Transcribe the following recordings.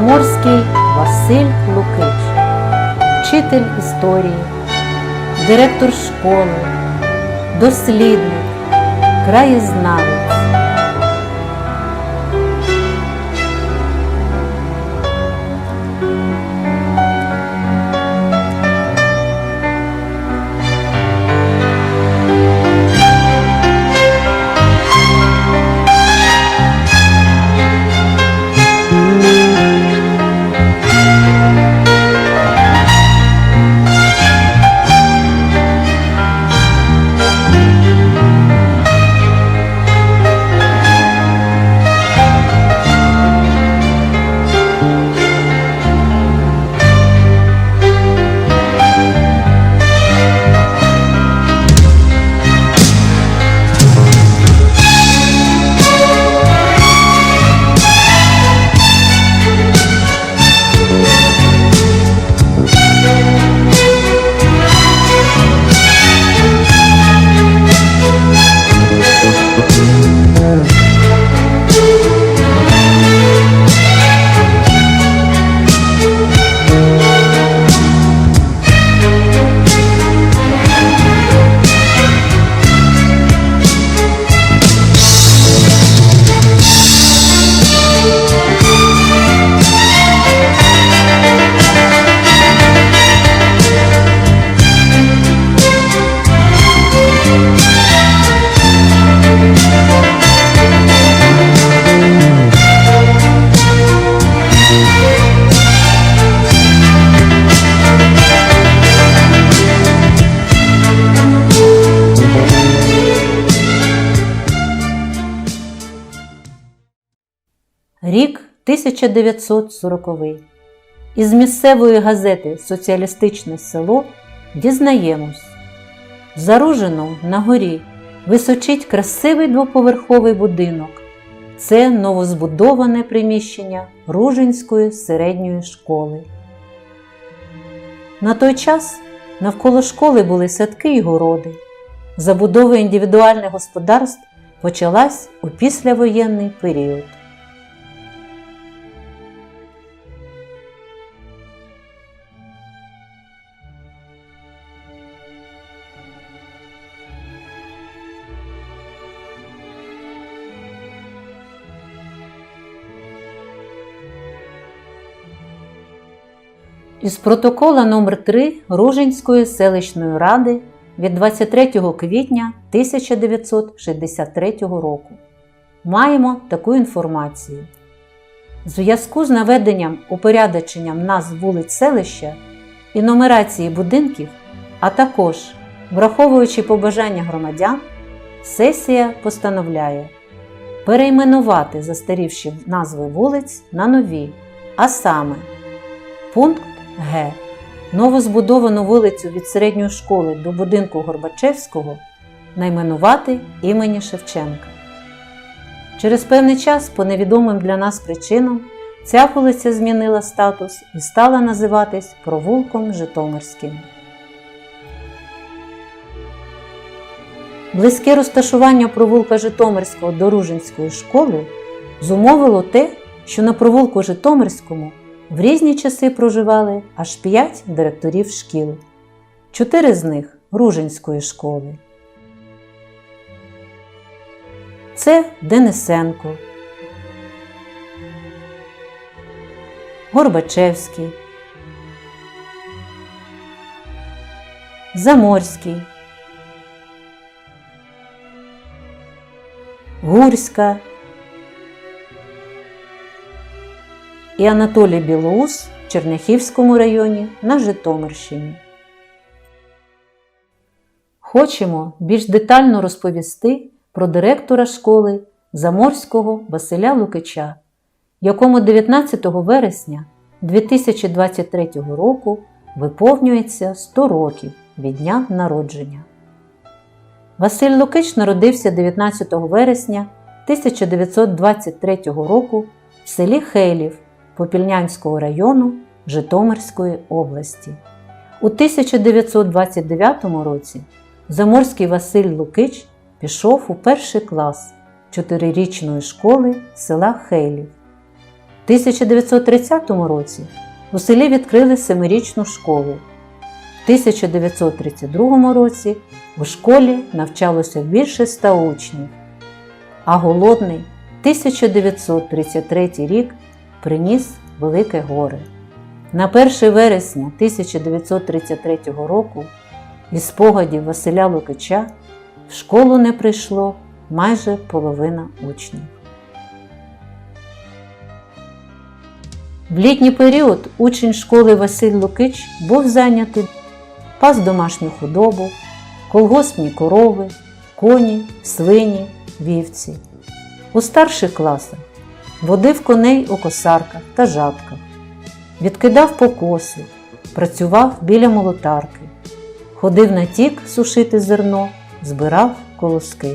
Заморський Василь Лукич, вчитель історії, директор школи, дослідник, краєзнавець. Рік 1940. Із місцевої газети Соціалістичне село дізнаємось. Заружено на горі височить красивий двоповерховий будинок. Це новозбудоване приміщення Ружинської середньої школи. На той час навколо школи були садки й городи. Забудова індивідуальних господарств почалась у післявоєнний період. Із протокола номер 3 Ружинської селищної ради від 23 квітня 1963 року маємо таку інформацію. В зв'язку з наведенням упорядоченням назв вулиць селища і нумерації будинків, а також враховуючи побажання громадян, сесія постановляє перейменувати застарівші назви вулиць на нові, а саме пункт Г. Новозбудовану вулицю від середньої школи до будинку Горбачевського найменувати імені Шевченка. Через певний час, по невідомим для нас причинам, ця вулиця змінила статус і стала називатись провулком Житомирським. Близьке розташування провулка Житомирського до Ружинської школи зумовило те, що на провулку Житомирському в різні часи проживали аж п'ять директорів шкіл, чотири з них Ружинської школи. Це Денисенко, Горбачевський, Заморський, Гурська і Анатолій Білоус в Черняхівському районі на Житомирщині. Хочемо більш детально розповісти про директора школи Заморського Василя Лукича, якому 19 вересня 2023 року виповнюється 100 років від дня народження. Василь Лукич народився 19 вересня 1923 року в селі Хейлів Попільнянського району Житомирської області. У 1929 році Заморський Василь Лукич пішов у перший клас чотирирічної школи села Хейлів. У 1930 році у селі відкрили семирічну школу. В 1932 році у школі навчалося більше ста учнів, а голодний 1933 рік приніс велике горе. На 1 вересня 1933 року із спогадів Василя Лукича в школу не прийшло майже половина учнів. В літній період учень школи Василь Лукич був зайнятий пас домашню худобу, колгоспні корови, коні, свині, вівці. У старших класах водив коней у косарках та жатках, відкидав покоси, працював біля молотарки, ходив на тік сушити зерно, збирав колоски.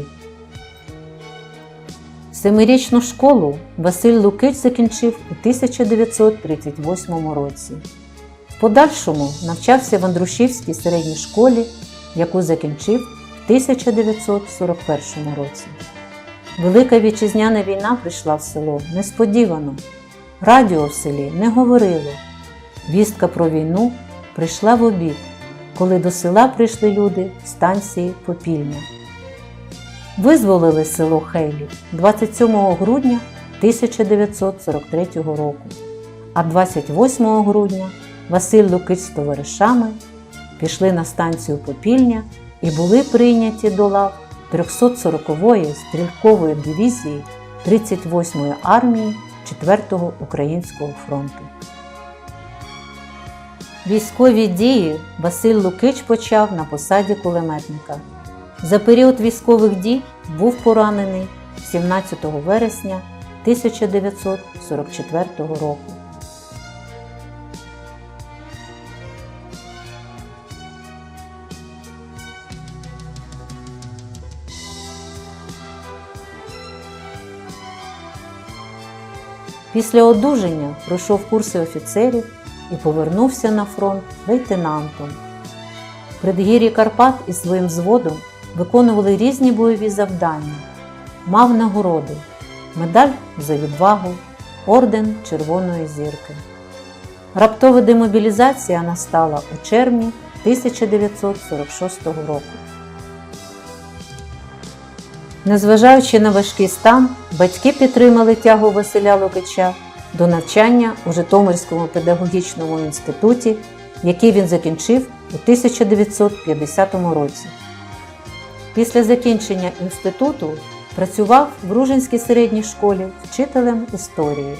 Семирічну школу Василь Лукич закінчив у 1938 році. В подальшому навчався в Андрушівській середній школі, яку закінчив в 1941 році. Велика вітчизняна війна прийшла в село несподівано. Радіо в селі не говорило. Вістка про війну прийшла в обід, коли до села прийшли люди станції Попільня. Визволили село Хейлів 27 грудня 1943 року, а 28 грудня Василь Лукич з товаришами пішли на станцію Попільня і були прийняті до лав 340-ї стрілкової дивізії 38-ї армії 4-го Українського фронту. Військові дії Василь Лукич почав на посаді кулеметника. За період військових дій був поранений 17 вересня 1944 року. Після одужання пройшов курси офіцерів і повернувся на фронт лейтенантом. Предгір'ї Карпат із своїм взводом виконували різні бойові завдання, мав нагороди, медаль за відвагу, орден Червоної зірки. Раптова демобілізація настала у червні 1946 року. Незважаючи на важкий стан, батьки підтримали тягу Василя Лукича до навчання у Житомирському педагогічному інституті, який він закінчив у 1950 році. Після закінчення інституту працював в Ружинській середній школі вчителем історії.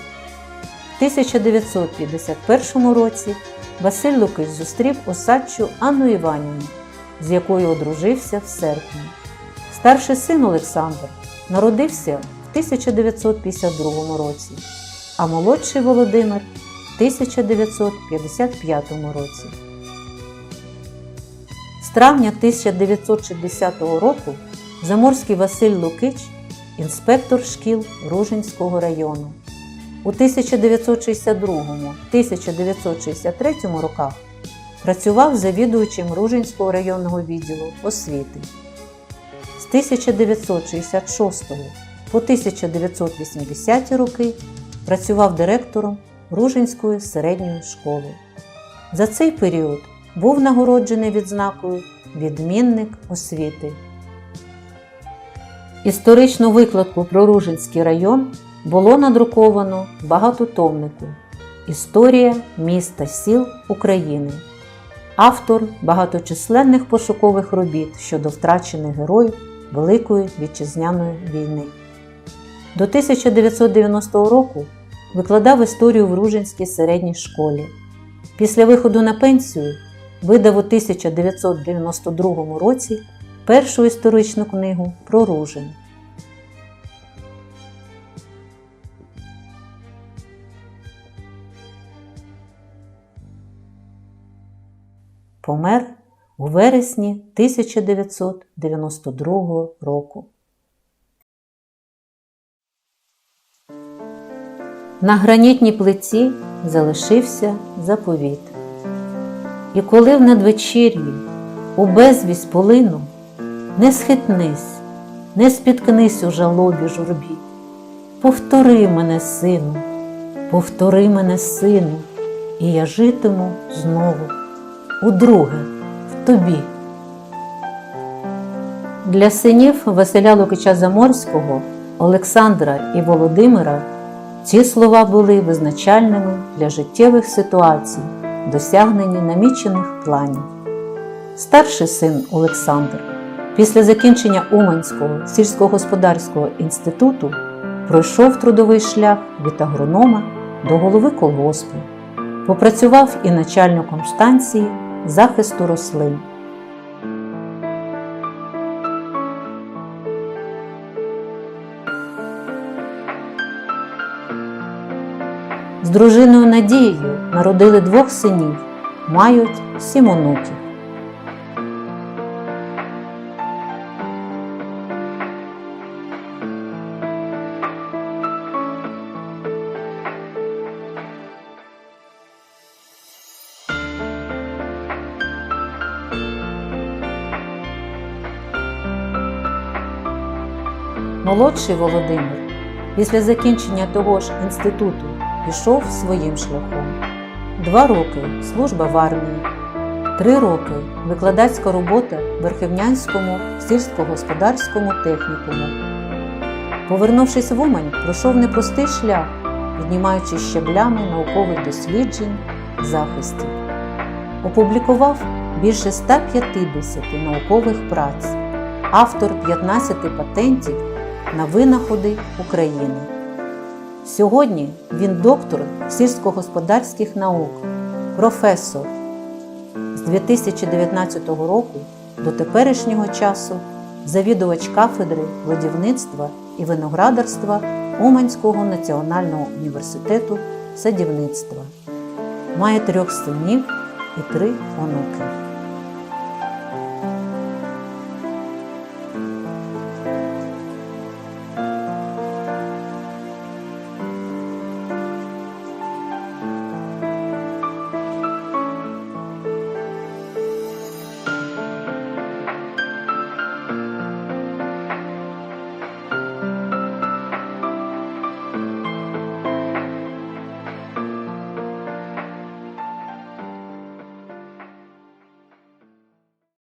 В 1951 році Василь Лукич зустрів осадчу Анну Іванівну, з якою одружився в серпні. Старший син Олександр народився в 1952 році, а молодший Володимир в 1955 році. З травня 1960 року Заморський Василь Лукич, інспектор шкіл Ружинського району. У 1962-1963 роках працював завідувачем Ружинського районного відділу освіти. З 1966 по 1980 роки працював директором Ружинської середньої школи. За цей період був нагороджений відзнакою Відмінник освіти. Історичну викладку про Ружинський район було надруковано в багатотомнику Історія міста сіл України. Автор багаточисленних пошукових робіт щодо втрачених героїв Великої Вітчизняної війни. До 1990 року викладав історію в Ружинській середній школі. Після виходу на пенсію видав у 1992 році першу історичну книгу про Ружин. Помер у вересні 1992 року. На гранітній плиті залишився заповіт. І коли в надвечір'ї у безвість полину, не схитнись, не спіткнись у жалобі журбі, повтори мене, сину, Повтори мене, сину, і я житиму знову, удруге, тобі. Для синів Василя Лукича Заморського, Олександра і Володимира ці слова були визначальними для життєвих ситуацій, досягнення намічених планів. Старший син Олександр після закінчення Уманського сільськогосподарського інституту пройшов трудовий шлях від агронома до голови колгоспу, попрацював і начальником станції захисту рослин. З дружиною Надією народили двох синів, мають сім онуків. Молодший Володимир після закінчення того ж інституту пішов своїм шляхом. Два роки служба в армії, три роки викладацька робота в Верхівнянському сільськогосподарському технікуму. Повернувшись в Умань, пройшов непростий шлях, піднімаючи щаблями наукових досліджень, захистів. Опублікував більше 150 наукових праць, автор 15 патентів на винаходи України. Сьогодні він доктор сільськогосподарських наук, професор. З 2019 року до теперішнього часу завідувач кафедри плодівництва і виноградарства Уманського національного університету садівництва. Має трьох синів і три онуки.